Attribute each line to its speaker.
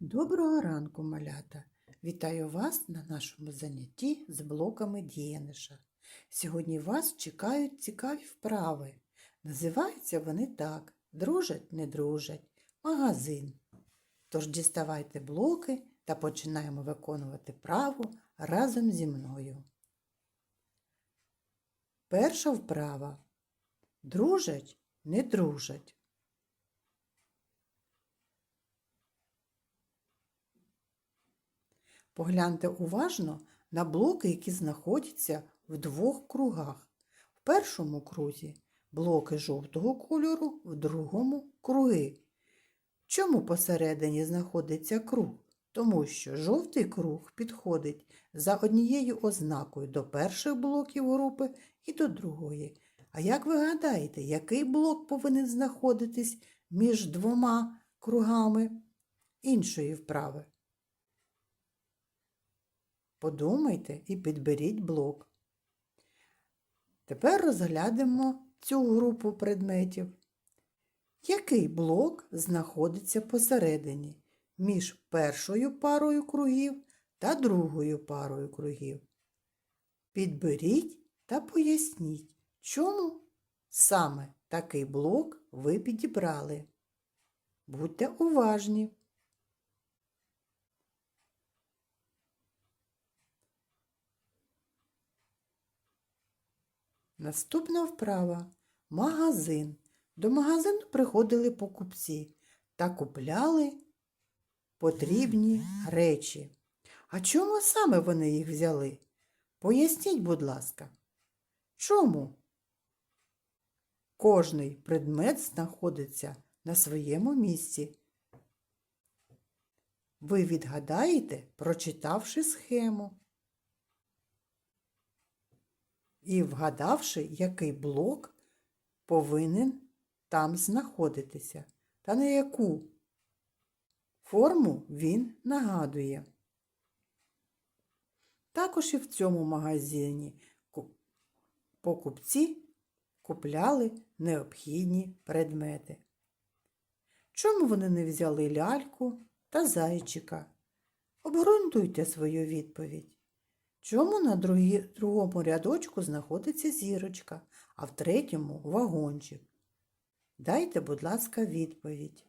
Speaker 1: Доброго ранку, малята! Вітаю вас на нашому занятті з блоками дієниша. Сьогодні вас чекають цікаві вправи. Називаються вони так: дружать, не дружать, магазин. Тож діставайте блоки та починаємо виконувати вправу разом зі мною. Перша вправа. Дружать, не дружать. Погляньте уважно на блоки, які знаходяться в двох кругах. В першому крузі блоки жовтого кольору, в другому круги. Чому посередині знаходиться круг? Тому що жовтий круг підходить за однією ознакою до перших блоків групи і до другої. А як ви гадаєте, який блок повинен знаходитись між двома кругами іншої вправи? Подумайте і підберіть блок. Тепер розглянемо цю групу предметів. Який блок знаходиться посередині між першою парою кругів та другою парою кругів? Підберіть та поясніть, чому саме такий блок ви підібрали. Будьте уважні. Наступна вправа магазин. До магазину приходили покупці та купляли потрібні речі. А чому саме вони їх взяли? Поясніть, будь ласка, чому? Кожний предмет знаходиться на своєму місці. Ви відгадаєте, прочитавши схему і вгадавши, який блок повинен там знаходитися та на яку форму він нагадує. Також і в цьому магазині покупці купляли необхідні предмети. Чому вони не взяли ляльку та зайчика? Обґрунтуйте свою відповідь. Чому на другі, другому рядочку знаходиться зірочка, а в третьому вагончик? Дайте, будь ласка, відповідь.